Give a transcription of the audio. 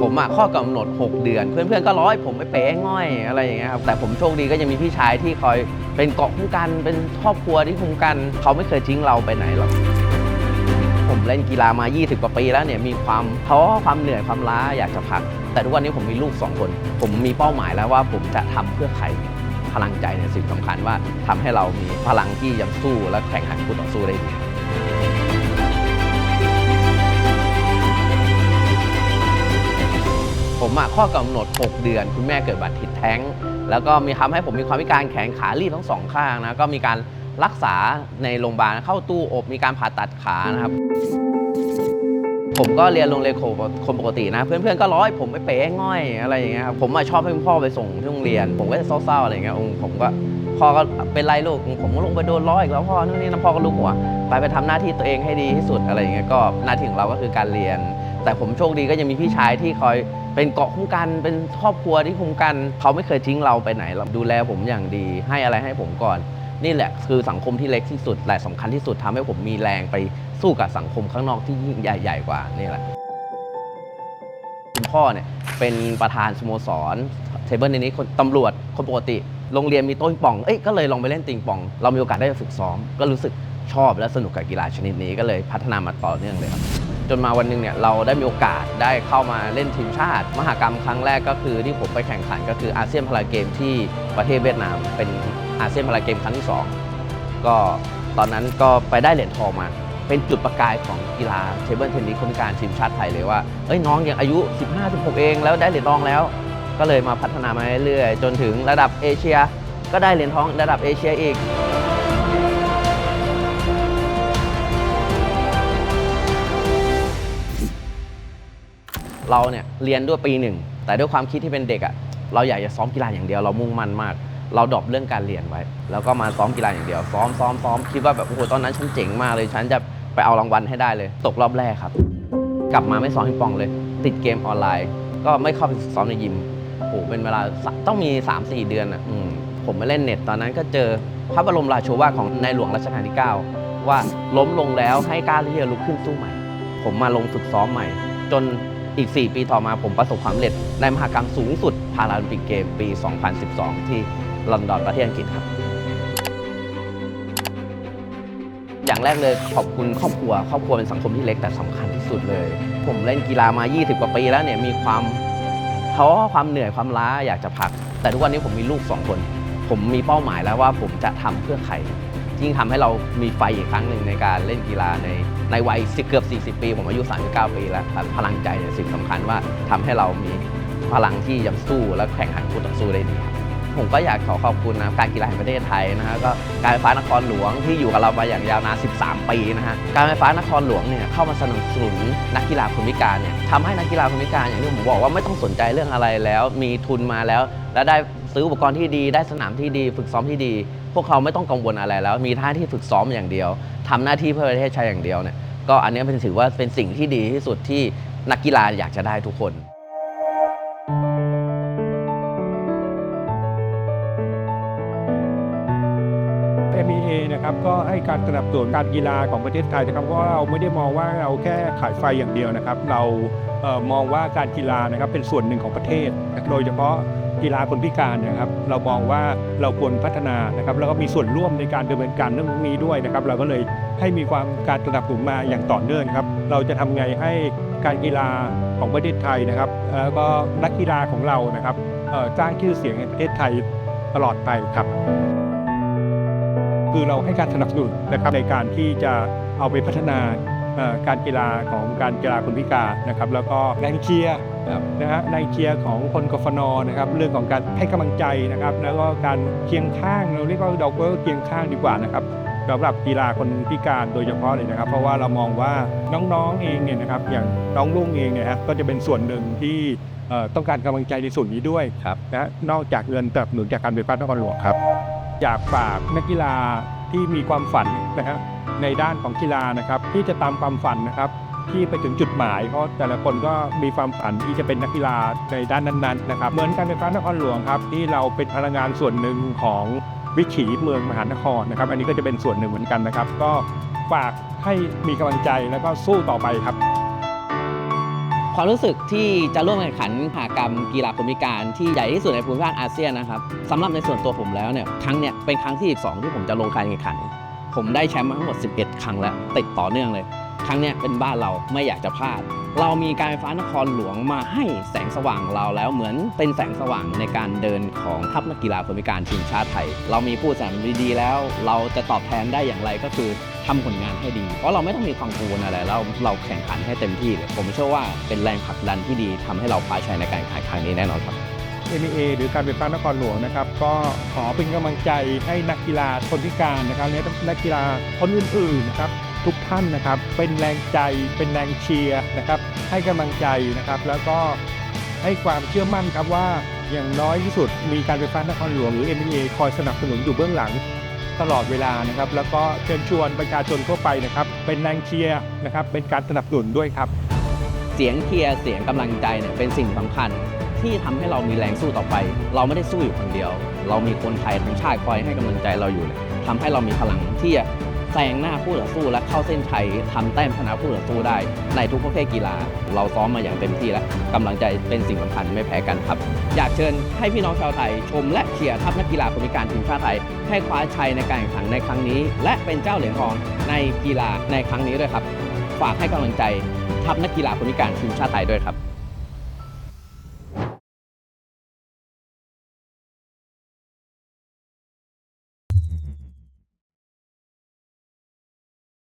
ผมอะข้อกำหนด 6 เดือน เพื่อนๆก็ร้อยผมไปเป๋ง่อยอะไรอย่างเงี้ยครับแต่ผมโชคดีก็ยังมีพี่ชายที่คอยเป็นเกาะคุ้มกันเป็นครอบครัวที่คุ้มกัน เขาไม่เคยทิ้งเราไปไหนหรอกผมเล่นกีฬามา 20 กว่าปีแล้วเนี่ยมีความท้อความเหนื่อยความล้าอยากจะพัก แต่ทุกวันนี้ผมมีลูก 2 คน ผมมีเป้าหมายแล้วว่าผมจะทำเพื่อใครพลังใจเนี่ยสิ่งสำคัญว่าทำให้เรามีพลังที่ยังสู้และแข่งขันคู่ต่อสู้ได้ดี ผมอะข้อกำหนด 6 เดือน คุณแม่เกิดบัตรทิดแท้ง แล้วก็มีทำให้ผมมีความพิการแขนขาลีบทั้งสองข้างนะ ก็มีการรักษาในโรงพยาบาลเข้าตู้อบมีการผ่าตัดขานะครับ ผมก็เรียนโรงเรียนคนปกตินะ เพื่อนๆก็ร้อยผมไปเป๋ง่อยอะไรอย่างเงี้ยครับผมชอบให้คุณพ่อไปส่งที่โรงเรียน ผมก็จะเศร้าๆอะไรอย่างเงี้ยอืมผมก็พ่อก็เป็นไรลูกผมก็ลงไปโดนล้ออีกแล้วพ่อนู่นนี่นะพ่อก็ลูกหัวไปไปทำหน้าที่ตัวเองให้ดีที่สุดอะไรอย่างเงี้ยก็หน้าที่ของเราก็คือการเรียน แต่ผมโชคดีก็ยังมีพี่ชายที่คอยเป็นเกาะคุ้มกัน เป็นครอบครัวที่คุ้มกัน เขาไม่เคยทิ้งเราไปไหนเราดูแลผมอย่างดี ให้อะไรให้ผมก่อน นี่แหละคือสังคมที่เล็กที่สุดและสำคัญที่สุดทำให้ผมมีแรงไปสู้กับสังคมข้างนอกที่ยิ่งใหญ่ๆกว่านี่แหละคุณพ่อเนี่ยเป็นประธานสโมสรเทเบิลในนี้คนตำรวจคนปกติ โรงเรียนมีโต้นป่อง เอ้ยก็เลยลองไปเล่นติงป่อง เรามีโอกาสได้ฝึกซ้อม ก็รู้สึกชอบและสนุกกับกีฬาชนิดนี้ก็เลยพัฒนามาต่อเนื่องเลยครับ จนมาวันหนึงเนี่ยเราได้มีโอกาสได้เข้ามาเล่นทีมชาติ มหากรรมครั้งแรกก็คือที่ผมไปแข่งขันก็คืออาเซียนพาราเกมที่ประเทศเวียดนาม เป็นอาเซียนพาราเกมครั้งที่สองก็ตอนนั้นก็ไปได้เหรียญทองมา เป็นจุดประกายของกีฬาเทเบิลเทนนิสคนพิการทีมชาติไทยเลยว่าเอ้ยน้องยังอายุ 15-16 เองแล้วได้เหรียญทองแล้ว ก็เลยมาพัฒนามาเรื่อยๆจนถึงระดับเอเชีย ก็ได้เหรียญทองระดับเอเชียอีก เราเนี่ยเรียนด้วยปีหนึ่ง แต่ด้วยความคิดที่เป็นเด็กอะ่ะเราอยากจะซ้อมกีฬาอย่างเดียวเรามุ่งมั่นมาก เราดรอปเรื่องการเรียนไว้ แล้วก็มาซ้อมกีฬาอย่างเดียว ซ้อมซ้อมซ้อมคิดว่าแบบโอ้โหตอนนั้นฉันเจ๋งมากเลยฉันจะไปเอารางวัลให้ได้เลย ตกรอบแรกครับ กลับมาไม่ซ้อมปิงปองเลย ติดเกมออนไลน์ ก็ไม่เข้าไปฝึกซ้อมในยิมโอ้โหเป็นเวลาต้องมี 3-4 เดือนอะอืมผมมาเล่นเน็ตตอนนั้นก็เจอพระบรมราโชวาทของในหลวงรัชกาลที่ 9 ว่าล้มลงแล้วให้กล้าที่จะลุกขึ้นสู้ใหม่ ผมมาลงฝึกซ้อมใหม่ จน อีก 4 ปีต่อมาผมประสบความสำเร็จ ในมหากรรมสูงสุดพาราลิมปิกเกมปี 2012 ที่ลอนดอนประเทศอังกฤษครับ อย่างแรกเลยขอบคุณครอบครัว ครอบครัวเป็นสังคมที่เล็กแต่สำคัญที่สุดเลย ผมเล่นกีฬามา 20 กว่าปีแล้วเนี่ยมีความท้อความเหนื่อยความล้าอยากจะพัก แต่ทุกวันนี้ผมมีลูก 2 คน ผมมีเป้าหมายแล้วว่าผมจะทำเพื่อใครยิ่งทำให้เรามีไฟอีกครั้งหนึ่งในการเล่นกีฬาใน ในวัยเกือบ 40 ปี ผมอายุ 39 ปีแล้วพลังใจเนี่ยสิ่งสำคัญว่าทำให้เรามีพลังที่ยังสู้และแข่งขันคู่ต่อสู้ได้ดีครับผมก็อยากขอขอบคุณนะการกีฬาแห่งประเทศไทยนะฮะก็การไฟฟ้านครหลวงที่อยู่กับเรามาอย่างยาวนาน 13 ปีนะฮะการไฟฟ้านครหลวงเนี่ยเข้ามาสนับสนุนนักกีฬาคนพิการเนี่ยทำให้นักกีฬาคนพิการอย่างที่ผมบอกว่าไม่ต้องสนใจเรื่องอะไรแล้ว มีทุนมาแล้ว แล้วได้ ซื้ออุปกรณ์ที่ดีได้สนามที่ดี ฝึกซ้อมที่ดี พวกเขาไม่ต้องกังวลอะไรแล้ว มีหน้าที่ฝึกซ้อมอย่างเดียวทำหน้าที่เพื่อประเทศชาติอย่างเดียวเนี่ยก็อันนี้เป็นถือว่าเป็นสิ่งที่ดีที่สุดที่นักกีฬาอยากจะได้ทุกคน MEA นะครับก็ให้การสนับสนุนการกีฬาของประเทศไทยนะครับเพราะเราไม่ได้มองว่าเราแค่ขายไฟอย่างเดียวนะครับ เราเอ่อมองว่าการกีฬานะครับเป็นส่วนหนึ่งของประเทศ โดยเฉพาะ กีฬาคนพิการนะครับ เรามองว่าเราควรพัฒนานะครับ แล้วก็มีส่วนร่วมในการดำเนินการเรื่องนี้ด้วยนะครับ เราก็เลยให้มีความการสนับสนุนมาอย่างต่อเนื่องครับ เราจะทำไงให้การกีฬาของประเทศไทยนะครับ แล้วก็นักกีฬาของเรานะครับเอ่อสร้างชื่อเสียงให้ประเทศไทยตลอดไปครับคือเราให้การสนับสนุนนะครับในการที่จะเอาไปพัฒนา การกีฬาของการกีฬาคนพิการนะครับแล้วก็แรงเชียร์นะฮะแรงเชียร์ของคนกฟนนะครับเรื่องของการให้กำลังใจนะครับแล้วก็การเคียงข้างเราเรียกว่าเราก็เคียงข้างดีกว่านะครับสำหรับกีฬาคนพิการโดยเฉพาะเลยนะครับ เพราะว่าเรามองว่าน้องๆเองเนี่ยนะครับอย่างน้องลุงเองเนี่ยฮะก็จะเป็นส่วนหนึ่งที่เอ่อต้องการกำลังใจในส่วนนี้ด้วยครับนะนอกจากเงินสนับสนุนจากการไฟฟ้านครหลวงครับอยากฝากนักกีฬา ที่มีความฝันนะครับในด้านของกีฬานะครับ ที่จะตามความฝันนะครับ ที่ไปถึงจุดหมาย เพราะแต่ละคนก็มีความฝันที่จะเป็นนักกีฬาในด้านนั้นๆนะครับเหมือนการไฟฟ้านครหลวงครับที่เราเป็นพลังงานส่วนหนึ่งของวิถีเมืองมหานครนะครับ อันนี้ก็จะเป็นส่วนหนึ่งเหมือนกันนะครับ ก็ฝากให้มีกำลังใจแล้วก็สู้ต่อไปครับ ความรู้สึกที่จะร่วมแข่งขันมหากรรมกีฬาคนพิการที่ใหญ่ที่สุดในภูมิภาคอาเซียนนะครับสำหรับในส่วนตัวผมแล้วเนี่ยครั้งเนี้ยเป็นครั้งที่12ที่ผมจะลงการแข่งขัน ผมได้แชมป์มาทั้งหมด 11 ครั้งแล้วติดต่อเนื่องเลย ครั้งเนี้ยเป็นบ้านเราไม่อยากจะพลาด เรามีการไฟฟ้านครหลวงมาให้แสงสว่างเราแล้วเหมือนเป็นแสงสว่างในการเดินของทัพนักกีฬาคนพิการทีมชาติไทย เรามีผู้สนับสนุนดีๆแล้ว เราจะตอบแทนได้อย่างไรก็คือทำผลงานให้ดี เพราะเราไม่ต้องมีความกังวลอะไรเราเราแข่งขันให้เต็มที่เลยผมเชื่อว่าเป็นแรงผลักดันที่ดีทำให้เราคว้าชัยในการแข่งขันนี้แน่นอนครับ MEA หรือการไฟฟ้านครหลวงนะครับก็ขอเป็นกำลังใจให้นักกีฬาคนพิการนะครับและนักกีฬาคนอื่นๆนะครับ ทุกท่านนะครับ เป็นแรงใจเป็นแรงเชียร์นะครับ ให้กำลังใจนะครับ แล้วก็ให้ความเชื่อมั่นครับว่าอย่างน้อยที่สุดมีการไฟฟ้านครหลวงหรือ MEA คอยสนับสนุนอยู่เบื้องหลังตลอดเวลานะครับ แล้วก็เชิญชวนประชาชนทั่วไปนะครับ เป็นแรงเชียร์นะครับ เป็นการสนับสนุนด้วยครับ เสียงเชียร์เสียงกำลังใจเนี่ยเป็นสิ่งสำคัญที่ทำให้เรามีแรงสู้ต่อไป เราไม่ได้สู้อยู่คนเดียว เรามีคนไทยทั้งชาติคอยให้กำลังใจเราอยู่เลยทำให้เรามีพลังที่จะ แซงหน้าผู้ต่อสู้และเข้าเส้นชัยทำแต้มชนะผู้ต่อสู้ได้ ในทุกประเภทกีฬา เราซ้อมมาอย่างเต็มที่แล้วกำลังใจเป็นสิ่งสำคัญไม่แพ้กันครับ อยากเชิญให้พี่น้องชาวไทย ชมและเชียร์ทัพนักกีฬาคนพิการทีมชาติไทย ให้คว้าชัยในการแข่งขันในครั้งนี้ และเป็นเจ้าเหรียญทองในกีฬาในครั้งนี้ด้วยครับ ฝากให้กำลังใจทัพนักกีฬาคนพิการทีมชาติไทยด้วยครับ